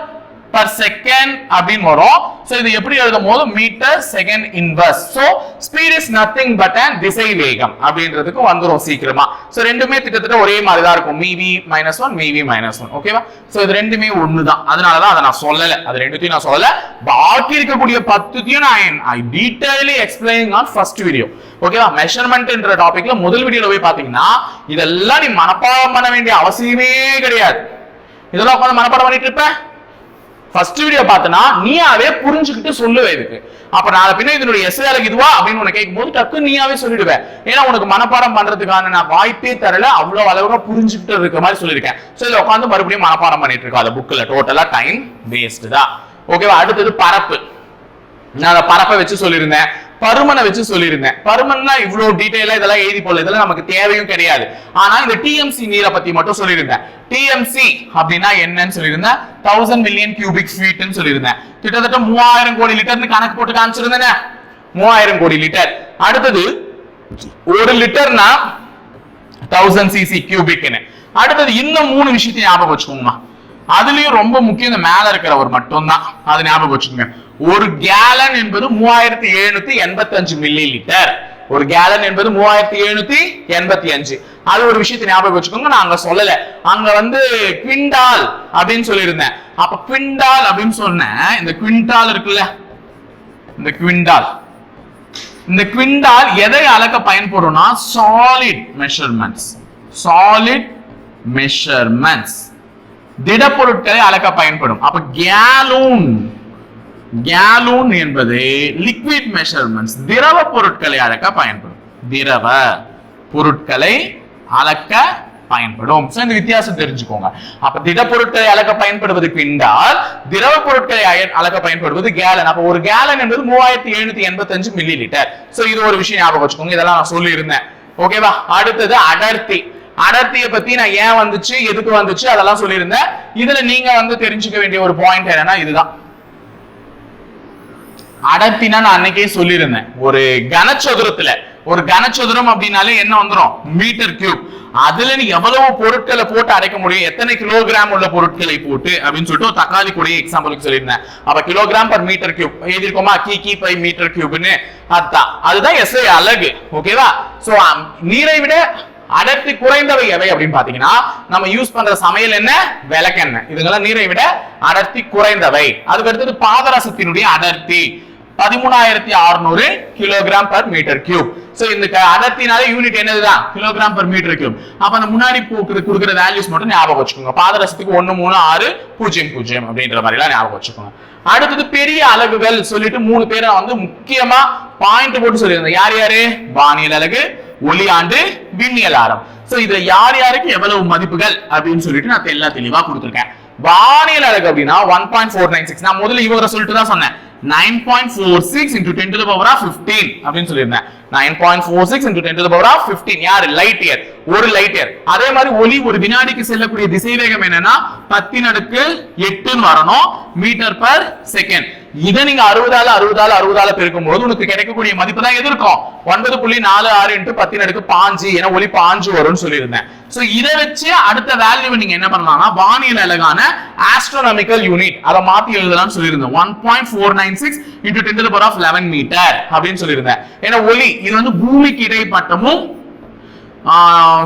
பர் செகண்ட் அப்படின்னு வரும். சோ இது எப்படி எழுதும் போது? Metre second inverse so speed is nothing but and திசை வேகம் அப்படின்றதுக்கு வந்துரும் சீக்கிரமா. சோ ரெண்டுமே கிட்டத்தட்ட ஒரே மாதிரி தான் இருக்கும் MV minus one MV minus one ஓகேவா சோ இது ரெண்டுமே ஒண்ணுதான். அதனாலதான் அதை நான் சொல்லல. அது ரெண்டுத்தையும் நான் சொல்லல. பாக்கி இருக்கக்கூடிய பத்துத்தையும் நான் I detailly explaining on first video ஓகேவா மெஷர்மெண்ட்ன்ற டாபிக்ல முதல் வீடியோல போய் பாத்தீங்கன்னா இதெல்லாம் நீ மனப்பாடம் பண்ண வேண்டிய அவசியமே கிடையாது. இதெல்லாம் உட்காந்து மனப்பாடம் பண்ணிட்டு இருப்பேன் ஃபர்ஸ்ட் வீடியோ பார்த்தனா நீயாவே புரிஞ்சுக்கிட்டு சொல்லுவே இதுக்கு. அப்ப நான் பின்ன இதனுடைய எஸ்ஐ இதுவா அப்படின்னு உனக்கு கேட்கும்போது டக்கு நீயாவே சொல்லிடுவேன். ஏன்னா உனக்கு மனப்பாடம் பண்றதுக்கான நான் வாய்ப்பே தரல அவ்வளவு அளவுக்கு புரிஞ்சுக்கிட்டு இருக்க மாதிரி சொல்லியிருக்கேன். சோ இதை உட்காந்து மறுபடியும் மனப்பாடம் பண்ணிட்டு இருக்கோம். அந்த புக்ல டோட்டலா டைம் வேஸ்ட் தான். ஓகேவா அடுத்தது பரப்பு. நான் அந்த பரப்பை வச்சு சொல்லியிருந்தேன். பருமனை வச்சு சொல்லியிருந்தேன். பருமன்னா இவ்வளவு டீட்டெயிலா இதெல்லாம் எழுதி போடல. இதெல்லாம் நமக்கு தேவையும் கிடையாது. ஆனா இந்த டிஎம்சி நீரை பத்தி மட்டும் சொல்லியிருந்தேன். டிஎம்சி அப்படின்னா என்னன்னு சொல்லியிருந்தேன். தௌசண்ட் மில்லியன் கியூபிக் ஃபீட்னு சொல்லியிருந்தேன். கிட்டத்தட்ட மூவாயிரம் கோடி லிட்டர்னு கணக்கு போட்டு காமிச்சிருந்தேன். மூவாயிரம் கோடி லிட்டர் அடுத்தது ஒரு லிட்டர்னா தௌசண்ட் சிசி கியூபிக்னு அடுத்தது இன்னும் மூணு விஷயத்தையும் ஞாபகம் வச்சுக்கோங்கம்மா. அதுலயும் ரொம்ப முக்கியம் இந்த மேல இருக்கிறவர் மட்டும்தான். அது ஞாபகம் வச்சுக்கோங்க. ஒரு கேலன் என்பது மூவாயிரத்தி எழுநூத்தி எண்பத்தி அஞ்சு மில்லி லிட்டர் ஒரு கேலன் என்பது மூவாயிரத்தி எழுநூத்தி எண்பத்தி அஞ்சு. அது ஒரு விஷயத்தை ஞாபகம் வச்சுக்கோங்க நான் அங்க சொல்லல. அங்க வந்து குவிண்டால் அப்படின்னு சொல்லியிருந்தேன். அப்ப குவிண்டால் அப்படின்னு சொன்னேன். இந்த குவிண்டால் இருக்குல்ல? இந்த குவிண்டால் இந்த குவிண்டால் எதை அளக்க பயன்படும்னா சாலிட் மெஷர்மெண்ட்ஸ் சாலிட் மெஷர்மெண்ட்ஸ் திடப்பொருட்களை அளக்க பயன்படும். அப்ப கேலூன் கேலூன் என்பது லிக்விட் மெஷர்மெண்ட்ஸ் திரவ பொருட்களை அளக்க பயன்படும். திரவ பொருட்களை அளக்க பயன்படும். இந்த வித்தியாசம் தெரிஞ்சுக்கோங்க. அப்ப திடப்பொருட்களை அளக்க பயன்படுவது பின்னால் திரவ பொருட்களை அய- அளக்க பயன்படுவது கேலன் அப்ப ஒரு கேலன் என்பது மூவாயிரத்தி எழுநூத்தி எண்பத்தஞ்சு மில்லி லிட்டர் சோ இது ஒரு விஷயம் ஞாபகம் வச்சுக்கோங்க. இதெல்லாம் நான் சொல்லி இருந்தேன் ஓகேவா அடுத்தது அடர்த்தி. அடர்த்தியை பத்தி நான் ஏன் வந்துச்சு எதுக்கு வந்துச்சு அதெல்லாம் சொல்லியிருந்தேன். இதுல நீங்க வந்து தெரிஞ்சுக்க வேண்டிய ஒரு பாயிண்ட் என்னன்னா இதுதான். அடர்த்தினா நான் அன்னைக்கே சொல்லியிருந்தேன். ஒரு கனச்சதுரத்துல ஒரு கனச்சதுரம் அப்படின்னாலே என்ன வந்துடும் மீட்டர் கியூப் அதுல நீ எவ்வளவு பொருட்களை போட்டு அடைக்க முடியும்? எத்தனை கிலோகிராம் உள்ள பொருட்களை போட்டு? அப்படின்னு சொல்லிட்டு ஒரு தக்காளி கூடிய எக்ஸாம்பிளுக்கு சொல்லியிருந்தேன். அப்ப கிலோகிராம் பர் மீட்டர் கியூப் எழுதிருக்கோமா கி கி பை மீட்டர் கியூப்னு அதான். அதுதான் எஸ்ஐ அழகு. ஓகேவா சோ நீரை விட அடர்த்தி குறைந்தவை எவை அப்படின்னு பாத்தீங்கன்னா நம்ம யூஸ் பண்ற சமையல் என்ன? விளக்கெண்ணெய். இதுங்கெல்லாம் நீரை விட அடர்த்தி குறைந்தவை. அதுக்கு அடுத்தது பாதரசத்தினுடைய அடர்த்தி. பதிமூணாயிரத்தி அறுநூறு kilogram per metre cube so இந்த க- அடர்த்தினால யூனிட் என்னதுதான்? கிலோகிராம் பர் மீட்டர் கியூப் அப்ப அந்த முன்னாடி போக்குற கொடுக்குற வேல்யூஸ் மட்டும் ஞாபகம் வச்சுக்கோங்க. பாதரசத்துக்கு ஒன்னு மூணு ஆறு பூஜ்ஜியம் பூஜ்ஜியம் அப்படின்ற மாதிரி எல்லாம் ஞாபகம் வச்சுக்கோங்க. அடுத்தது பெரிய அலகுகள் சொல்லிட்டு மூணு பேரை வந்து முக்கியமா பாயிண்ட் போட்டு சொல்லியிருந்தேன். யார் யாரு? வானியல் அலகு ஒளியாண்டு விண்ணியல் ஆரம். சோ இதுல யார் யாருக்கு எவ்வளவு மதிப்புகள் அப்படின்னு சொல்லிட்டு நான் எல்லா தெளிவா கொடுத்துருக்கேன். வானியல் அழகு அப்படின்னா one point four nine six நான் முதல்ல இவரை சொல்லிட்டு தான் சொன்னேன். Nine point four six into ten to power of fifteen அப்படின்னு சொல்லியிருந்தேன். Nine point four six into ten to power of fifteen யார்? லைட் இயர் ஒரு லைட் இயர் அதே மாதிரி ஒளி ஒரு வினாடிக்கு செல்லக்கூடிய திசை வேகம் என்னன்னா பத்தின் அடுக்கு எட்டுன்னு வரணும். மீட்டர் பர் செகண்ட் இதை நீங்க அறுபதால அறுபதால அறுபதால பெருக்கும் போது உனக்கு கிடைக்கக்கூடிய மதிப்பு தான் எது இருக்கும்? ஒன்பது புள்ளி நாலு ஆறு இன்ட்டு பத்தின் அடுக்கு பாஞ்சு ஏன்னா ஒளி பாஞ்சு வரும்னு சொல்லியிருந்தேன். சோ இதை வச்சு அடுத்த வேல்யூ நீங்க என்ன பண்ணலாம்னா வானியல் அழகான ஆஸ்ட்ரோனாமிக்கல் யூனிட் அதை மாத்தி எழுதலாம்னு சொல்லியிருந்தேன். One point four nine six into ten power of eleven metre அப்படின்னு சொல்லியிருந்தேன். ஏன்னா ஒளி இது வந்து பூமிக்கு இடைப்பட்டமும்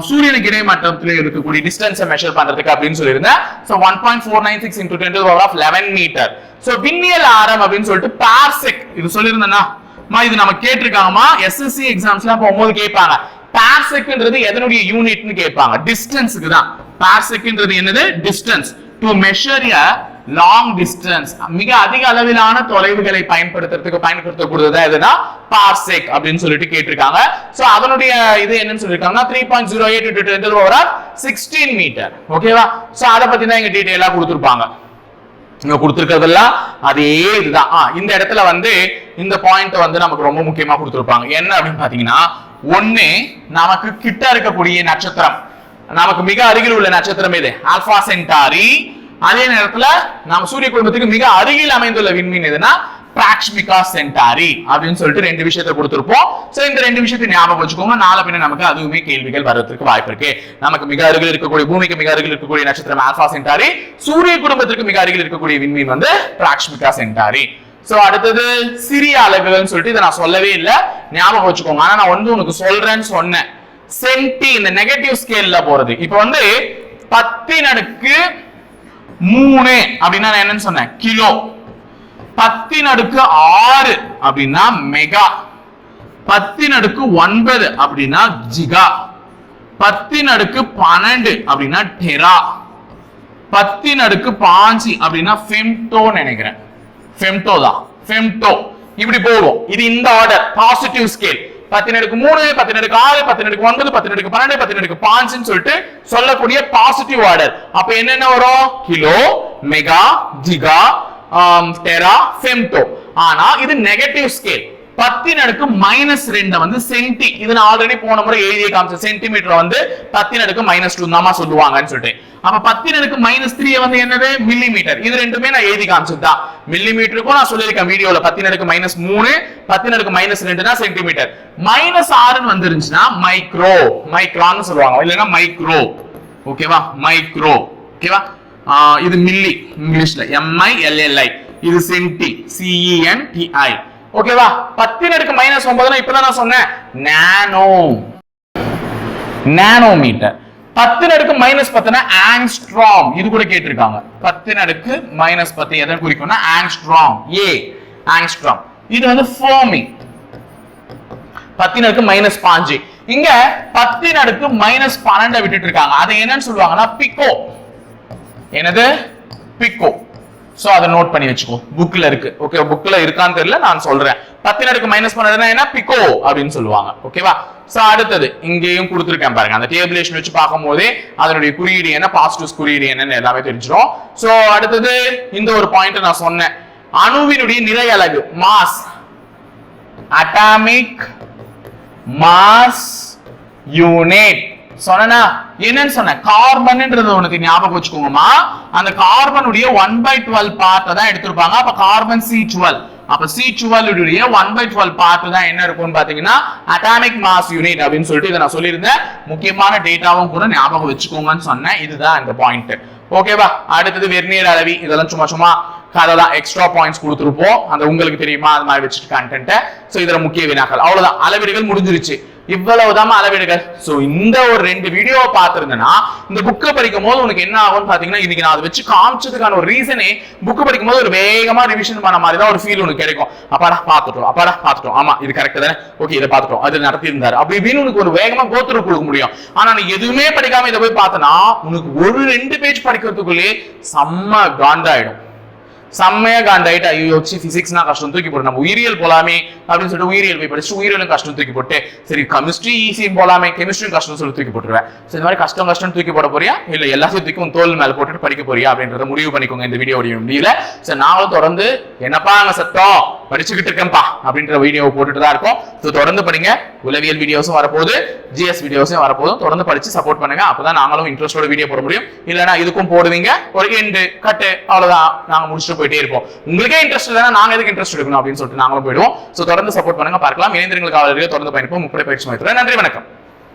சூரியனுக்கு இடைமட்டத்துல இருக்கக்கூடிய டிஸ்டன்ஸை மெஷர் பண்றதுக்கு அப்படின்னு சொல்லியிருந்தேன். So one point four nine six into ten power of eleven metre so விண்ணியல் ஆரம் அப்படின்னு சொல்லிட்டு பார்செக் இது சொல்லியிருந்தேன்னா. இது நம்ம கேட்டிருக்காங்கம்மா எஸ்எஸ்சி எக்ஸாம்ஸ்லாம் போகும்போது கேட்பாங்க. பார்செக்ன்றது எதனுடைய யூனிட்னு கேட்பாங்க. டிஸ்டன்ஸுக்கு தான். பார்செக்ன்றது என்னது? Distance to measure a long distance மிக அதிக அளவிலான தொலைவுகளை பயன்படுத்துறதுக்கு பயன்படுத்தக்கூடியதா எதுனா பார்செக் அப்படின்னு சொல்லிட்டு கேட்டிருக்காங்க. சோ அதனுடைய இது என்னன்னு சொல்லிருக்காங்கன்னா three point zero eight over sixteen metre ஓகேவா சோ அதை பத்தி தான் இங்க டீட்டெயிலா கொடுத்துருப்பாங்க. இங்க கொடுத்துருக்கிறதெல்லாம் அதே இதுதான். ஆ, இந்த இடத்துல வந்து இந்த பாயிண்ட் வந்து நமக்கு ரொம்ப முக்கியமா கொடுத்துருப்பாங்க. என்ன அப்படின்னு பாத்தீங்கன்னா ஒண்ணு நமக்கு கிட்ட இருக்கக்கூடிய நட்சத்திரம். நமக்கு மிக அருகில் உள்ள நட்சத்திரம் எது? ஆல்பா சென்டாரி அதே நேரத்துல நம்ம சூரிய குடும்பத்துக்கு மிக அருகில் அமைந்துள்ள விண்மீன் எதுனா பிராக்ஷ்மிகா சென்டாரி அப்படின்னு சொல்லிட்டு ரெண்டு விஷயத்தை கொடுத்துருப்போம். சோ இந்த ரெண்டு விஷயத்தை ஞாபகம் வச்சுக்கோங்க. நாளை பின்ன நமக்கு அதுவுமே கேள்விகள் வர்றதுக்கு வாய்ப்பு இருக்கு. நமக்கு மிக அருகில் இருக்கக்கூடிய பூமிக்கு மிக அருகில் இருக்கக்கூடிய நட்சத்திரம் ஆல்பா சென்டாரி சூரிய குடும்பத்திற்கு மிக அருகில் இருக்கக்கூடிய விண்மீன் வந்து பிராக்ஷ்மிகா சென்டாரி சோ அடுத்தது சிறிய அலகுகள்னு சொல்லிட்டு இதை நான் சொல்லவே இல்லை. ஞாபகம் வச்சுக்கோங்க. ஆனா நான் வந்து உனக்கு சொல்றேன்னு சொன்னேன். சென்டி இந்த நெகட்டிவ் ஸ்கேல்ல போறது. இப்போ வந்து பத்தினடுக்கு மூணு அப்படின்னா நான் என்னன்னு சொன்னேன்? கிலோ. பத்தின் அடுக்கு ஆறு அப்படின்னா மெகா பத்தின் அடுக்கு ஒன்பது அப்படின்னா ஜிகா பத்தின் அடுக்கு பன்னெண்டு அப்படின்னா டெரா பத்தின் அடுக்கு பாஞ்சு அப்படின்னா ஃபெம்டோ நினைக்கிறேன். ஃபெம்டோ தான். ஃபெம்டோ இப்படி போகும் இது இந்த ஆர்டர் பாசிட்டிவ் ஸ்கேல் பத்தினடுக்கு மூணு பத்தினடுக்கு ஆறு பத்தினடுக்கு ஒன்பது பத்தினடுக்கு பன்னெண்டு பத்தினடுக்கு பாஞ்சுன்னு சொல்லிட்டு சொல்லக்கூடிய பாசிட்டிவ் ஆர்டர் அப்ப என்னென்ன வரும்? Kilo mega giga tera femto ஆனா இது நெகட்டிவ் ஸ்கேல் பத்தின் அடுக்கு மைனஸ் ரெண்டு வந்து சென்டி இது நான் ஆல்ரெடி போன முறை எழுதிய காமிச்ச சென்டிமீட்டர் வந்து பத்தின் அடுக்கு மைனஸ் டூ தாமா சொல்லுவாங்கன்னு சொல்லிட்டு அப்ப பத்தின் அடுக்கு மைனஸ் த்ரீ வந்து என்னது? மில்லிமீட்டர் இது ரெண்டுமே நான் எழுதி காமிச்சதுதான் மில்லிமீட்டருக்கும் நான் சொல்லியிருக்கேன் வீடியோல பத்தின் அடுக்கு மைனஸ் மூணு பத்தின் அடுக்கு மைனஸ் ரெண்டுனா சென்டிமீட்டர் மைனஸ் ஆறுன்னு வந்துருந்துச்சுன்னா மைக்ரோ மைக்ரான்னு சொல்லுவாங்க. இல்லைன்னா மைக்ரோ ஓகேவா மைக்ரோ ஓகேவா இது மில்லி இங்கிலீஷ்ல எம்ஐ எல்எல்ஐ இது சென்டி சிஇஎன் டிஐ ஓகேவா பத்தின் அடுக்கு மைனஸ் ஒன்பதுனா இப்பதான் நான் சொன்னேன். நானோ நானோமீட்டர் பத்தின் அடுக்கு மைனஸ் பத்துனா ஆங்ஸ்ட்ராம் இது கூட கேட்டிருக்காங்க. பத்தின் அடுக்கு மைனஸ் பத்து. எதை குறிக்கும்னா? ஆங்ஸ்ட்ராம் ஏ ஆங்ஸ்ட்ராம் இது வந்து ஃபோமி பத்தின் அடுக்கு மைனஸ் பாஞ்சு. இங்க பத்தின் அடுக்கு மைனஸ் பன்னெண்டை விட்டுட்டு இருக்காங்க. அதை என்னன்னு சொல்லுவாங்கன்னா பிக்கோ எனது பிக்கோ சோ அதை நோட் பண்ணி வச்சுக்கோ. புக்ல இருக்கு. ஓகே புக்ல இருக்கான்னு தெரியல நான் சொல்றேன். பத்தின் அடுக்கு மைனஸ் பண்ணதுன்னா என்ன? பிக்கோ அப்படின்னு சொல்லுவாங்க. ஓகேவா சோ அடுத்தது இங்கேயும் கொடுத்துருக்கேன் பாருங்க. அந்த டேபிளேஷன் வச்சு பார்க்கும் போதே அதனுடைய குறியீடு என்ன? பாசிட்டிவ் குறியீடு என்னன்னு எல்லாமே தெரிஞ்சிடும் சோ அடுத்தது இந்த ஒரு பாயிண்ட் நான் சொன்னேன். அணுவினுடைய நிலை அளவு மாஸ் அட்டாமிக் மாஸ் யூனிட் சொன்னா என்னன்னு சொன்னேன். கார்பன்ன்றது உனக்கு ஞாபகம் வச்சுக்கோங்கம்மா. அந்த கார்பனுடைய ஒன் பை டுவெல் பார்ட்டை தான் எடுத்திருப்பாங்க. அப்ப கார்பன் சி டுவெல் அப்ப C twelve one by twelve part தான் என்ன இருக்கும்னு பாத்தீங்கன்னா அட்டாமிக் மாஸ் யூனிட் அப்படின்னு சொல்லிட்டு இதை நான் சொல்லியிருந்தேன். முக்கியமான டேட்டாவும் கூட ஞாபகம் வச்சுக்கோங்கன்னு சொன்னேன். இதுதான் இந்த பாயிண்ட் ஓகேவா அடுத்தது வெர்னியர் அளவி. இதெல்லாம் சும்மா சும்மா அதெல்லாம் எக்ஸ்ட்ரா பாயிண்ட்ஸ் கொடுத்துருப்போம். அந்த உங்களுக்கு தெரியுமா? அது மாதிரி வச்சுட்டு கண்டென்ட்டை ஸோ இதில் முக்கிய வினாக்கள். அவ்வளோதான் அளவீடுகள் முடிஞ்சிருச்சு. இவ்வளவுதான் அளவீடுகள். சோ இந்த ஒரு ரெண்டு வீடியோவை பார்த்திருந்தேன்னா இந்த புக்கை படிக்கும் போது உனக்கு என்ன ஆகும்னு பாத்தீங்கன்னா இன்னைக்கு நான் அதை வச்சு காமிச்சதுக்கான ஒரு ரீசனே புக்கு படிக்கும் போது ஒரு வேகமா ரிவிஷன் பண்ண மாதிரி தான் ஒரு ஃபீல் உனக்கு கிடைக்கும். அப்பாடா பார்த்துட்டோம் அப்பாடா பார்த்துட்டோம். ஆமா இது கரெக்ட் தானே? ஓகே இதை பார்த்துட்டோம். அது நடத்தியிருந்தாரு. அப்படி இப்படின்னு உனக்கு ஒரு வேகமா கோத்துரு கொடுக்க முடியும். ஆனா நீ எதுவுமே படிக்காம இதை போய் பார்த்தனா உனக்கு ஒரு ரெண்டு பேஜ் படிக்கிறதுக்குள்ளே செம்ம காண்டாயிடும். செம்மையா காண்டாயிட்டு ஐயோ வச்சு பிசிக்ஸ்னா கஷ்டம் தூக்கி போட்டு நம்ம உயிரியல் போலாமே அப்படின்னு சொல்லிட்டு உயிரியல் போய் படிச்சு உயிரியலும் கஷ்டம் தூக்கி போட்டு சரி கெமிஸ்ட்ரி ஈஸியும் போலாமே கெமிஸ்ட்ரியும் கஷ்டம் சொல்லி தூக்கி போட்டுருவேன். ஸோ இந்த மாதிரி கஷ்டம் கஷ்டம் தூக்கி போட போறியா? இல்ல எல்லாத்தையும் தூக்கி உன் தோல் மேல போட்டுட்டு படிக்க போறியா? அப்படின்றத முடிவு பண்ணிக்கோங்க இந்த வீடியோ முடியல. சரி நாங்களும் தொடர்ந்து என்னப்பா அங்க சத்தம்? படிச்சுக்கிட்டு இருக்கேன்ப்பா அப்படின்ற வீடியோ போட்டுட்டு தான் இருக்கோம். ஸோ தொடர்ந்து படிங்க. உளவியல் வீடியோஸும் வரப்போகுது. ஜிஎஸ் வீடியோஸும் வரப்போதும் தொடர்ந்து படிச்சு சப்போர்ட் பண்ணுங்க. அப்பதான் நாங்களும் இன்ட்ரெஸ்டோட வீடியோ போட முடியும். இல்லைன்னா இதுக்கும் போடுவீங்க. ஒரு எண்டு கட்டு அவ்வளவுதான். நாங்க முடிச்சுட்டு போயிட்டே இருப்போம். உங்களுக்கே இன்ட்ரெஸ்ட் இல்லைன்னா நாங்க எதுக்கு இன்ட்ரெஸ்ட் எடுக்கணும் அப்படின்னு சொல்லிட்டு நாங்களும் போயிடுவோம். ஸோ தொடர்ந்து சப்போர்ட் பண்ணுங்க. பார்க்கலாம். இணைந்திருங்களுக்கு தொடர்ந்து பயணிப்போம். முப்படை பயிற்சி மையத்தில். நன்றி வணக்கம்.